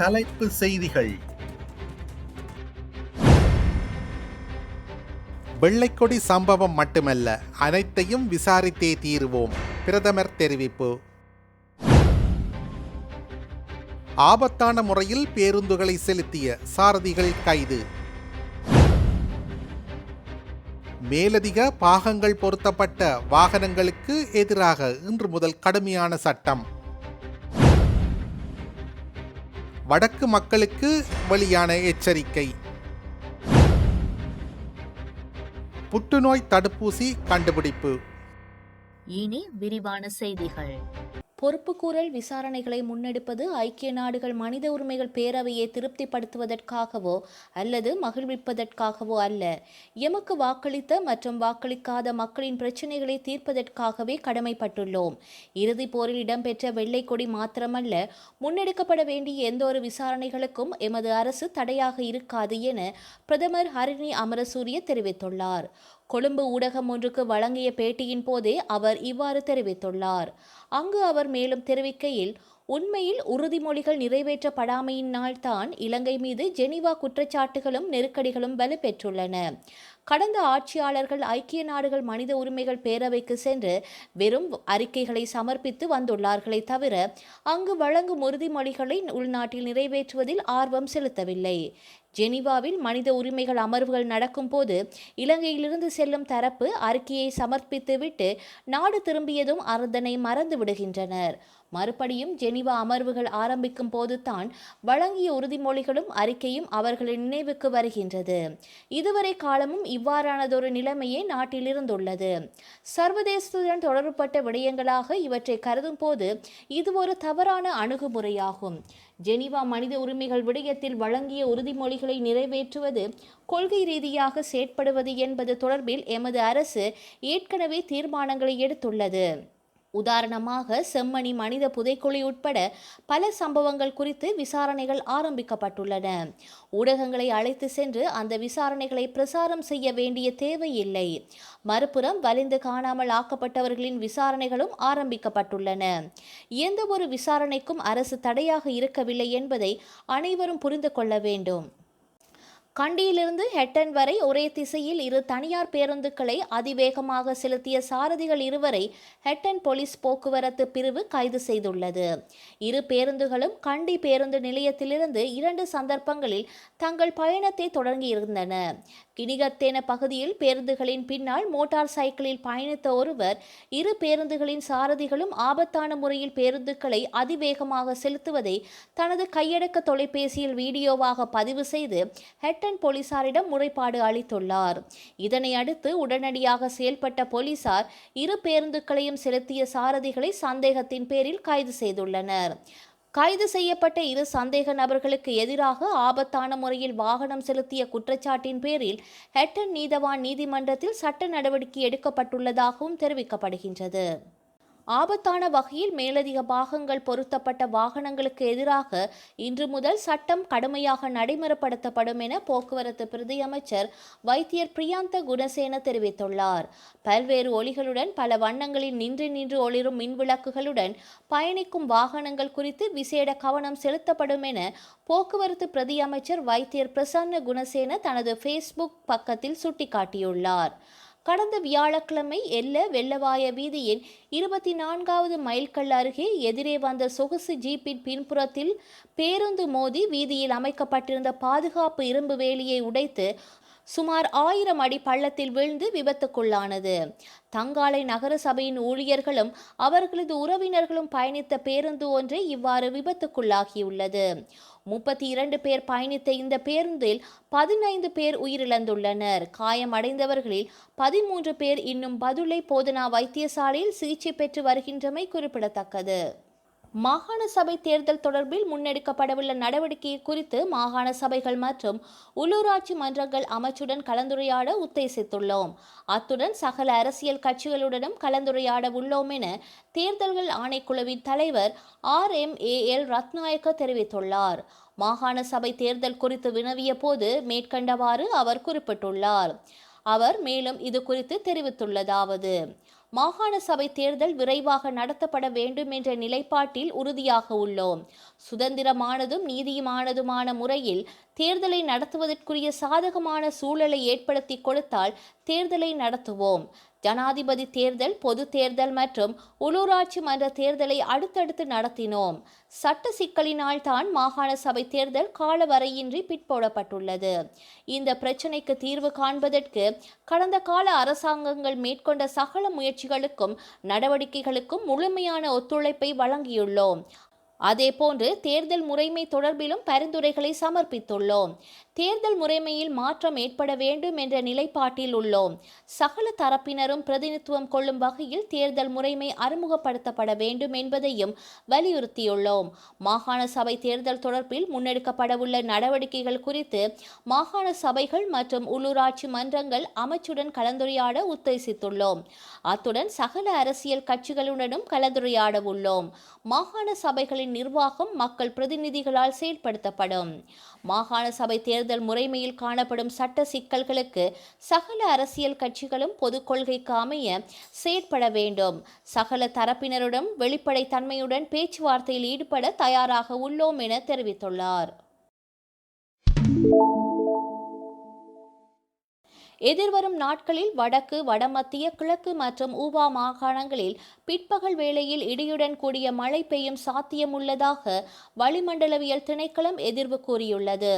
தலைப்பு செய்திகள். வெள்ளைக்கொடி சம்பவம் மட்டுமல்ல அனைத்தையும் விசாரித்தே தீருவோம் பிரதமர் தெரிவிப்பு. ஆபத்தான முறையில் பேருந்துகளை செலுத்திய சாரதிகள் கைது. மேலதிக பாகங்கள் பொருத்தப்பட்ட வாகனங்களுக்கு எதிராக இன்று முதல் கடுமையான சட்டம். வடக்கு மக்களுக்கு வெளியான எச்சரிக்கை. புற்றுநோய் தடுப்பூசி கண்டுபிடிப்பு. இனி விரிவான செய்திகள். பொறுப்புக்கூறல் விசாரணைகளை முன்னெடுப்பது ஐக்கிய நாடுகள் மனித உரிமைகள் பேரவையை திருப்திப்படுத்துவதற்காகவோ அல்லது மகிழ்விப்பதற்காகவோ அல்ல. எமக்கு வாக்களித்த மற்றும் வாக்களிக்காத மக்களின் பிரச்சினைகளை தீர்ப்பதற்காகவே கடமைப்பட்டுள்ளோம். இறுதிப் போரில் இடம்பெற்ற வெள்ளை கொடி மாத்திரமல்ல முன்னெடுக்கப்பட வேண்டிய எந்தொரு விசாரணைகளுக்கும் எமது அரசு தடையாக இருக்காது என பிரதமர் ஹரிணி அமரசூரிய தெரிவித்துள்ளார். கொழும்பு ஊடகம் ஒன்றுக்கு வழங்கிய பேட்டியின் போதே அவர் இவ்வாறு தெரிவித்துள்ளார். அங்கு அவர் மேலும் தெரிவிக்கையில் உண்மையில் உறுதிமொழிகள் நிறைவேற்றப்படாமையினால் தான் இலங்கை மீது ஜெனீவா குற்றச்சாட்டுகளும் நெருக்கடிகளும் வலுப்பெற்றுள்ளன. கடந்த ஆட்சியாளர்கள் ஐக்கிய நாடுகள் மனித உரிமைகள் பேரவைக்கு சென்று வெறும் அறிக்கைகளை சமர்ப்பித்து வந்துள்ளார்களே தவிர அங்கு வழங்கும் உறுதிமொழிகளை உள்நாட்டில் நிறைவேற்றுவதில் ஆர்வம் செலுத்தவில்லை. ஜெனீவாவில் மனித உரிமைகள் அமர்வுகள் நடக்கும் போது இலங்கையிலிருந்து செல்லும் தரப்பு அறிக்கையை சமர்ப்பித்துவிட்டு நாடு திரும்பியதும் அதனை மறந்து விடுகின்றனர். மறுபடியும் ஜெனீவா அமர்வுகள் ஆரம்பிக்கும் போதுதான் வழங்கிய உறுதிமொழிகளும் அறிக்கையும் அவர்களின் நினைவுக்கு வருகின்றது. இதுவரை காலமும் இவ்வாறானதொரு நிலைமையே நாட்டிலிருந்துள்ளது. சர்வதேசத்துடன் தொடர்புபட்ட விடயங்களாக இவற்றை கருதும் போது இது ஒரு தவறான அணுகுமுறையாகும். ஜெனீவா மனித உரிமைகள் விடயத்தில் வழங்கிய உறுதிமொழிகளை நிறைவேற்றுவது கொள்கை ரீதியாக செயற்படுவது என்பது தொடர்பில் எமது அரசு ஏற்கனவே தீர்மானங்களை எடுத்துள்ளது. உதாரணமாக செம்மணி மனித புதைக்குழி உட்பட பல சம்பவங்கள் குறித்து விசாரணைகள் ஆரம்பிக்கப்பட்டுள்ளன. ஊடகங்களை அழைத்து சென்று அந்த விசாரணைகளை பிரசாரம் செய்ய வேண்டிய தேவையில்லை. மறுபுறம் வலிந்து காணாமல் ஆக்கப்பட்டவர்களின் விசாரணைகளும் ஆரம்பிக்கப்பட்டுள்ளன. எந்த ஒரு விசாரணைக்கும் அரசு தடையாக இருக்கவில்லை என்பதை அனைவரும் புரிந்து கொள்ள வேண்டும். கண்டியிலிருந்து ஹெட்டன் வரை ஒரே திசையில் இரு தனியார் பேருந்துகளை அதிவேகமாக செலுத்திய சாரதிகள் இருவரை ஹெட்டன் போலீஸ் போக்குவரத்து பிரிவு கைது செய்துள்ளது. இரு பேருந்துகளும் கண்டி பேருந்து நிலையத்திலிருந்து இரண்டு சந்தர்ப்பங்களில் தங்கள் பயணத்தை தொடங்கியிருந்தன. கினிகத்தேன பகுதியில் பேருந்துகளின் பின்னால் மோட்டார் சைக்கிளில் பயணித்த ஒருவர் இரு பேருந்துகளின் சாரதிகளும் ஆபத்தான முறையில் பேருந்துகளை அதிவேகமாக செலுத்துவதை தனது கையடக்க தொலைபேசியில் வீடியோவாக பதிவு செய்து ஹெட்டன் போலீசாரிடம் முறைப்பாடு அளித்துள்ளார். இதனை அடுத்து உடனடியாக செயல்பட்ட போலீசார் இரு பேருந்துகளையும் செலுத்திய சாரதிகளை சந்தேகத்தின் பேரில் கைது செய்துள்ளனர். கைது செய்யப்பட்ட இரு சந்தேக நபர்களுக்கு எதிராக ஆபத்தான முறையில் வாகனம் செலுத்திய குற்றச்சாட்டின் பேரில் ஹெட்டன் நீதவான் நீதிமன்றத்தில் சட்ட நடவடிக்கை எடுக்கப்பட்டுள்ளதாகவும் தெரிவிக்கப்படுகின்றது. ஆபத்தான வகையில் மேலதிக பாகங்கள் பொருத்தப்பட்ட வாகனங்களுக்கு எதிராக இன்று முதல் சட்டம் கடுமையாக நடைமுறைப்படுத்தப்படும் என போக்குவரத்து பிரதி அமைச்சர் வைத்தியர் பிரியாந்த குணசேன தெரிவித்துள்ளார். பல்வேறு ஒளிகளுடன் பல வண்ணங்களில் நின்று நின்று ஒளிரும் மின் விளக்குகளுடன் பயணிக்கும் வாகனங்கள் குறித்து விசேட கவனம் செலுத்தப்படும் என போக்குவரத்து பிரதி அமைச்சர் வைத்தியர் பிரசன்ன குணசேன தனது ஃபேஸ்புக் பக்கத்தில் சுட்டிக்காட்டியுள்ளார். கடந்த வியாழக்கிழமை எல்ல வெள்ளவாய வீதியின் இருபத்தி நான்காவது மைல்கல் அருகே எதிரே வந்த சொகுசு ஜீப்பின் பின்புறத்தில் பேருந்து மோதி வீதியில் அமைக்கப்பட்டிருந்த பாதுகாப்பு இரும்பு வேலியை உடைத்து சுமார் ஆயிரம் அடி பள்ளத்தில் வீழ்ந்து விபத்துக்குள்ளானது. தங்காலை நகர சபையின் ஊழியர்களும் அவர்களது உறவினர்களும் பயணித்த பேருந்து ஒன்றே இவ்வாறு விபத்துக்குள்ளாகியுள்ளது. முப்பத்தி இரண்டு பேர் பயணித்த இந்த பேருந்தில் பதினைந்து பேர் உயிரிழந்துள்ளனர். காயமடைந்தவர்களில் பதிமூன்று பேர் இன்னும் பதுளை போதனா வைத்தியசாலையில் சிகிச்சை பெற்று வருகின்றமை குறிப்பிடத்தக்கது. மாகாண சபை தேர்தல் தொடர்பில் முன்னெடுக்கப்படவுள்ள நடவடிக்கை குறித்து மாகாண சபைகள் மற்றும் உள்ளூராட்சி மன்றங்கள் அமைச்சுடன் கலந்துரையாட உத்தேசித்துள்ளோம். அத்துடன் சகல அரசியல் கட்சிகளுடனும் கலந்துரையாட உள்ளோம் என தேர்தல்கள் ஆணைக்குழுவின் தலைவர் R M A L Ratnayake தெரிவித்துள்ளார். மாகாண சபை தேர்தல் குறித்து வினவிய போது மேற்கண்டவாறு அவர் குறிப்பிட்டுள்ளார். அவர் மேலும் இது குறித்து தெரிவித்துள்ளதாவது. மாகாண சபை தேர்தல் விரைவாக நடத்தப்பட வேண்டும் என்ற நிலைப்பாட்டில் உறுதியாக உள்ளோம். சுதந்திரமானதும் நீதியுமானதுமான முறையில் தேர்தலை நடத்துவதற்குரிய சாதகமான சூழலை ஏற்படுத்தி கொடுத்தால் தேர்தலை நடத்துவோம். ஜனாதிபதி தேர்தல் பொது தேர்தல் மற்றும் உள்ளூராட்சி மன்ற தேர்தலை அடுத்தடுத்து நடத்தினோம். சட்ட சிக்கலினால் தான் மாகாண சபை தேர்தல் காலவரையின்றி பிற்போடப்பட்டுள்ளது இந்த பிரச்சினைக்கு தீர்வு காண்பதற்கு கடந்த கால அரசாங்கங்கள் மேற்கொண்ட சகல முயற்சிகளுக்கும் நடவடிக்கைகளுக்கும் முழுமையான ஒத்துழைப்பை வழங்கியுள்ளோம். அதேபோன்று தேர்தல் முறைமை தொடர்பிலும் பரிந்துரைகளை சமர்ப்பித்துள்ளோம். தேர்தல் முறைமையில் மாற்றம் ஏற்பட வேண்டும் என்ற நிலைப்பாட்டில் உள்ளோம். சகல தரப்பினரும் பிரதிநிதித்துவம் கொள்ளும் வகையில் தேர்தல் முறைமை அறிமுகப்படுத்தப்பட வேண்டும் என்பதையும் வலியுறுத்தியுள்ளோம். மாகாண சபை தேர்தல் தொடர்பில் முன்னெடுக்கப்படவுள்ள நடவடிக்கைகள் குறித்து மாகாண சபைகள் மற்றும் உள்ளூராட்சி மன்றங்கள் அமைச்சுடன் கலந்துரையாட உத்தேசித்துள்ளோம். அத்துடன் சகல அரசியல் கட்சிகளுடனும் கலந்துரையாட உள்ளோம் மாகாண சபைகளின் நிர்வாகம் மக்கள் பிரதிநிதிகளால் செயல்படுத்தப்படும். மாகாண சபை தேர்தல் முறைமையில் காணப்படும் சட்ட சிக்கல்களுக்கு சகல அரசியல் கட்சிகளும் பொது கொள்கைக்கு அமைய செயற்பட வேண்டும். சகல தரப்பினருடன் வெளிப்படைத்தன்மையுடன் பேச்சுவார்த்தையில் ஈடுபட தயாராக உள்ளோம் என தெரிவித்துள்ளார். எதிர்வரும் நாட்களில் வடக்கு வடமத்திய கிழக்கு மற்றும் ஊவா மாகாணங்களில் பிற்பகல் வேளையில் இடியுடன் கூடிய மழை பெய்யும் சாத்தியம் உள்ளதாக வளிமண்டலவியல் திணைக்களம் எதிர்வு கூறியுள்ளது.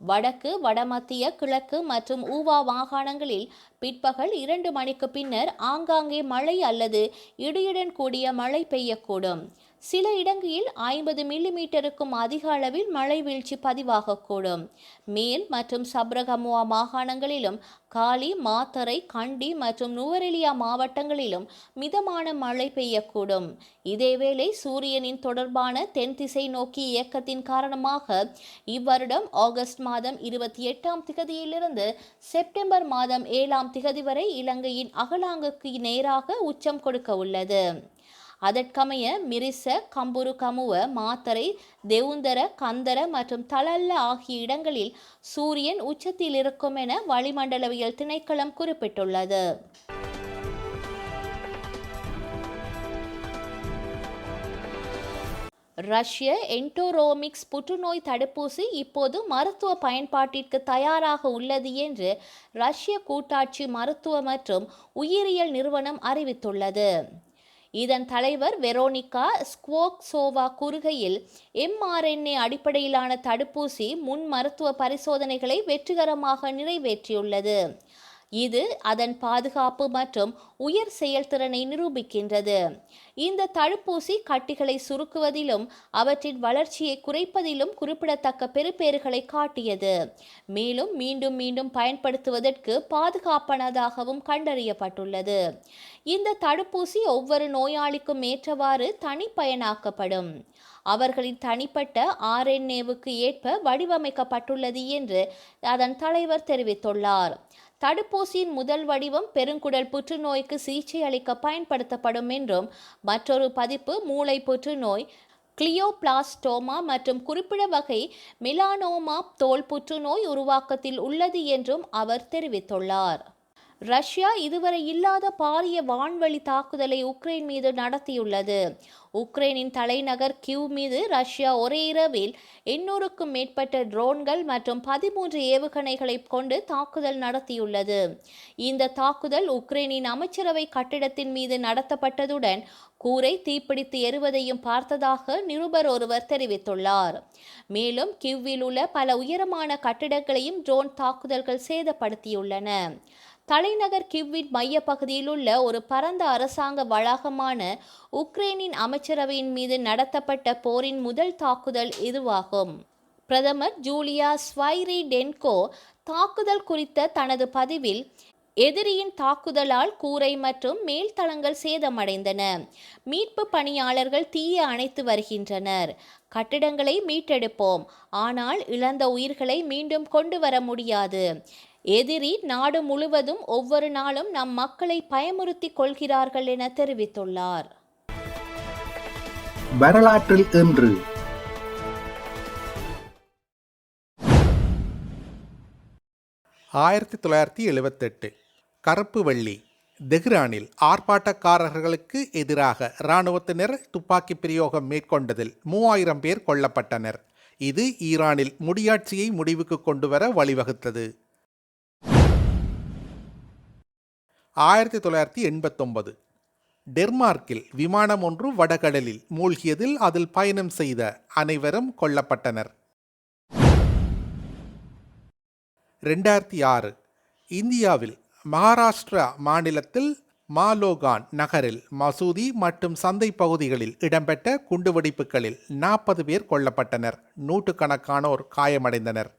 வடக்கு வடமத்திய கிழக்கு மற்றும் ஊவா மாகாணங்களில் பிற்பகல் இரண்டு மணிக்கு பின்னர் ஆங்காங்கே மழை அல்லது இடியுடன் கூடிய மழை பெய்யக்கூடும். சில இடங்களில் ஐம்பது மில்லிமீட்டருக்கும் அதிக அளவில் மழை வீழ்ச்சி பதிவாகக்கூடும். மேல் மற்றும் சப்ரகமுவா மாகாணங்களிலும் காலி மாத்தரை கண்டி மற்றும் நுவரெலியா மாவட்டங்களிலும் மிதமான மழை பெய்யக்கூடும். இதேவேளை சூரியனின் தொடர்பான தென் திசை நோக்கி இயக்கத்தின் காரணமாக இவ்வருடம் ஆகஸ்ட் மாதம் இருபத்தி எட்டாம் திகதியிலிருந்து செப்டம்பர் மாதம் ஏழாம் திகதி வரை இலங்கையின் அகலாங்குக்கு நேராக உச்சம் கொடுக்க உள்ளது அதற்கமைய மிரிச கம்புரு கமுவ மாத்தரை தெவுந்தர கந்தர மற்றும் தளல்ல ஆகிய இடங்களில் சூரியன் உச்சத்தில் இருக்கும் என வளிமண்டலவியல் திணைக்களம் குறிப்பிட்டுள்ளது. ரஷ்ய என்டோரோமிக்ஸ் புற்றுநோய் தடுப்பூசி இப்போது மருத்துவ பயன்பாட்டிற்கு தயாராக உள்ளது என்று ரஷ்ய கூட்டாட்சி மருத்துவ மற்றும் உயிரியல் நிறுவனம் அறிவித்துள்ளது. இதன் தலைவர் வெரோனிகா ஸ்குவோக்சோவா கூறுகையில் எம்ஆர்என்ஏ அடிப்படையிலான தடுப்பூசி முன் மருத்துவ பரிசோதனைகளை வெற்றிகரமாக நிறைவேற்றியுள்ளது. இது அதன் பாதுகாப்பு மற்றும் உயர் செயல்திறனை நிரூபிக்கின்றது. இந்த தடுப்பூசி கட்டிகளை சுருக்குவதிலும் அவற்றின் வளர்ச்சியை குறைப்பதிலும் குறிப்பிடத்தக்க பெறுபேறுகளை காட்டியது. மேலும் மீண்டும் மீண்டும் பயன்படுத்துவதற்கு பாதுகாப்பானதாகவும் கண்டறியப்பட்டுள்ளது. இந்த தடுப்பூசி ஒவ்வொரு நோயாளிக்கும் ஏற்றவாறு தனிப்பயனாக்கப்படும். அவர்களின் தனிப்பட்ட ஆர்என்ஏவுக்கு ஏற்ப வடிவமைக்கப்பட்டுள்ளது என்று அதன் தலைவர் தெரிவித்துள்ளார். தடுப்பூசியின் முதல் வடிவம் பெருங்குடல் புற்றுநோய்க்கு சிகிச்சை அளிக்க பயன்படுத்தப்படும் என்றும் மற்றொரு பதிப்பு மூளை புற்றுநோய் கிளியோபிளாஸ்டோமா மற்றும் குறிப்பிட வகை மிலானோமா தோல் புற்றுநோய் உருவாக்கத்தில் உள்ளது என்றும் அவர் தெரிவித்துள்ளார். ரஷ்யா இதுவரை இல்லாத பாரிய வான்வழி தாக்குதலை உக்ரைன் மீது நடத்தியுள்ளது. உக்ரைனின் தலைநகர் கிவ் மீது ரஷ்யா ஒரே இரவில் எண்ணூறுக்கும் மேற்பட்ட ட்ரோன்கள் மற்றும் பதிமூன்று ஏவுகணைகளை கொண்டு தாக்குதல் நடத்தியுள்ளது. இந்த தாக்குதல் உக்ரைனின் அமைச்சரவை கட்டிடத்தின் மீது நடத்தப்பட்டதுடன் கூரை தீப்பிடித்து எறுவதையும் பார்த்ததாக நிருபர் ஒருவர் தெரிவித்துள்ளார். மேலும் கிவ்வில் உள்ள பல உயரமான கட்டிடங்களையும் ட்ரோன் தாக்குதல்கள் சேதப்படுத்தியுள்ளன. தலைநகர் கிவ்வின் மையப்பகுதியில் உள்ள ஒரு பரந்த அரசாங்க வளாகமான உக்ரைனின் அமைச்சரவையின் மீது நடத்தப்பட்ட போரின் முதல் தாக்குதல் இதுவாகும். பிரதமர் ஜூலியா ஸ்வைரி டென்கோ தாக்குதல் குறித்த தனது பதிவில் எதிரியின் தாக்குதலால் கூரை மற்றும் மேல்தளங்கள் சேதமடைந்தன. மீட்பு பணியாளர்கள் தீயை அணைத்து வருகின்றனர். கட்டிடங்களை மீட்டெடுப்போம். ஆனால் இழந்த உயிர்களை மீண்டும் கொண்டு வர முடியாது. எதிரி நாடு முழுவதும் ஒவ்வொரு நாளும் நம் மக்களை பயமுறுத்தி கொள்கிறார்கள் என தெரிவித்துள்ளார். வரலாற்றில் இன்று. ஆயிரத்தி தொள்ளாயிரத்தி எழுவத்தெட்டு கருப்பு வெள்ளி தெஹ்ரானில் ஆர்ப்பாட்டக்காரர்களுக்கு எதிராக இராணுவத்தினர் துப்பாக்கி பிரயோகம் மேற்கொண்டதில் மூவாயிரம் பேர் கொல்லப்பட்டனர். இது ஈரானில் முடியாட்சியை முடிவுக்கு கொண்டுவர வழிவகுத்தது. ஆயிரத்தி தொள்ளாயிரத்தி எண்பத்தொன்பது. டென்மார்க்கில் விமானம் ஒன்று வடகடலில் மூழ்கியதில் அதில் பயணம் செய்த அனைவரும் கொல்லப்பட்டனர். ரெண்டாயிரத்தி ஆறு. இந்தியாவில் மகாராஷ்டிரா மாநிலத்தில் மாலோகான் நகரில் மசூதி மற்றும் சந்தை பகுதிகளில் இடம்பெற்ற குண்டுவெடிப்புகளில் நாற்பது பேர் கொல்லப்பட்டனர். நூற்றுக்கணக்கானோர் காயமடைந்தனர்.